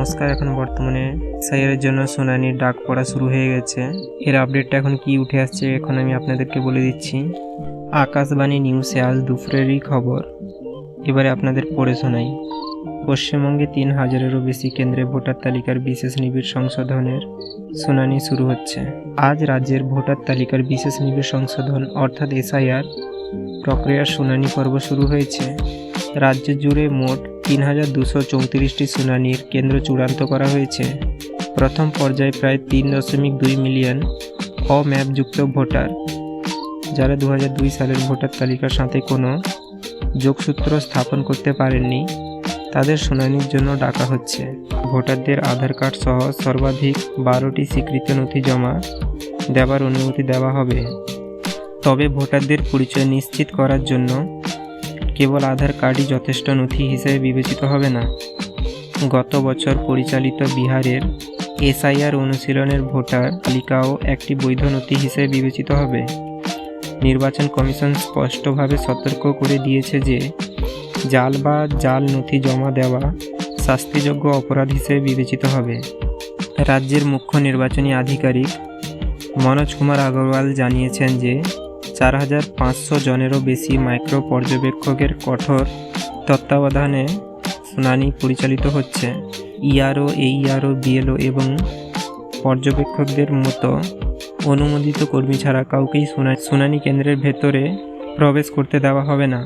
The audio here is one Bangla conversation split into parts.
নমস্কার, এখন বর্তমানে এসআইআর জন্য শুনানির ডাক পড়া শুরু হয়ে গেছে। এর আপডেটটা এখন কি উঠে আসছে এখন আমি আপনাদেরকে বলে দিচ্ছি। আকাশবাণী নিউজে আজ দুপুরেরই খবর। এবারে আপনাদের পড়ে শোনাই। পশ্চিমবঙ্গে তিন হাজারেরও বেশি কেন্দ্রে ভোটার তালিকার বিশেষ নিবিড় সংশোধনের শুনানি শুরু হচ্ছে। আজ রাজ্যের ভোটার তালিকার বিশেষ নিবিড় সংশোধন অর্থাৎ এসআইআর প্রক্রিয়ার শুনানি পর্ব শুরু হয়েছে। রাজ্য জুড়ে মোট তিন হাজার দুশো চৌত্রিশটি শুনানির কেন্দ্র চূড়ান্ত করা হয়েছে। প্রথম পর্যায়ে প্রায় তিন দশমিক দুই মিলিয়ন অম্যাপযুক্ত ভোটার, যারা দু সালের ভোটার তালিকার সাথে কোনো যোগসূত্র স্থাপন করতে পারেননি, তাদের শুনানির জন্য ডাকা হচ্ছে। ভোটারদের আধার কার্ড সহ সর্বাধিক বারোটি স্বীকৃত নথি জমা দেওয়ার অনুমতি দেওয়া হবে। তবে ভোটারদের পরিচয় নিশ্চিত করার জন্য কেবল আধার কার্ডই যথেষ্ট নথি হিসেবে বিবেচিত হবে না। গত বছর পরিচালিত বিহারের এসআইআর অনুশীলনের ভোটার তালিকাও একটি বৈধ নথি হিসেবে বিবেচিত হবে। নির্বাচন কমিশন স্পষ্টভাবে সতর্ক করে দিয়েছে যে, জাল বা জাল নথি জমা দেওয়া শাস্তিযোগ্য অপরাধ হিসেবে বিবেচিত হবে। রাজ্যের মুখ্য নির্বাচনী আধিকারিক মনোজ কুমার আগরওয়াল জানিয়েছেন যে চার হাজার পাঁচশো জনেরও বেশি মাইক্রো পর্যবেক্ষকের কঠোর তত্ত্বাবধানে শুনানি পরিচালিত হচ্ছে। ইআরও, এইআরও, বিএলও এবং পর্যবেক্ষকদের মতো অনুমোদিত কর্মী ছাড়া কাউকেই শুনা শুনানি কেন্দ্রের ভেতরে প্রবেশ করতে দেওয়া হবে না।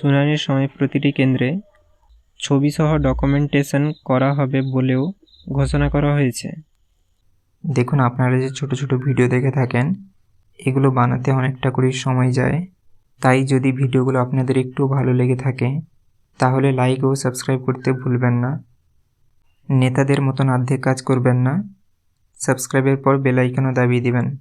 শুনানির সময় প্রতিটি কেন্দ্রে ছবিসহ ডকুমেন্টেশন করা হবে বলেও ঘোষণা করা হয়েছে। দেখুন, আপনারা যে ছোট ছোট ভিডিও দেখে থাকেন এগুলো বানাতে অনেকটা করে সময় যায়। তাই যদি ভিডিওগুলো আপনাদের একটু ভালো লেগে থাকে, তাহলে লাইক ও সাবস্ক্রাইব করতে ভুলবেন না। নেতাদের মতন অর্ধেক কাজ করবেন না। সাবস্ক্রাইবের পর বেল আইকনও দাবিয়ে দিবেন।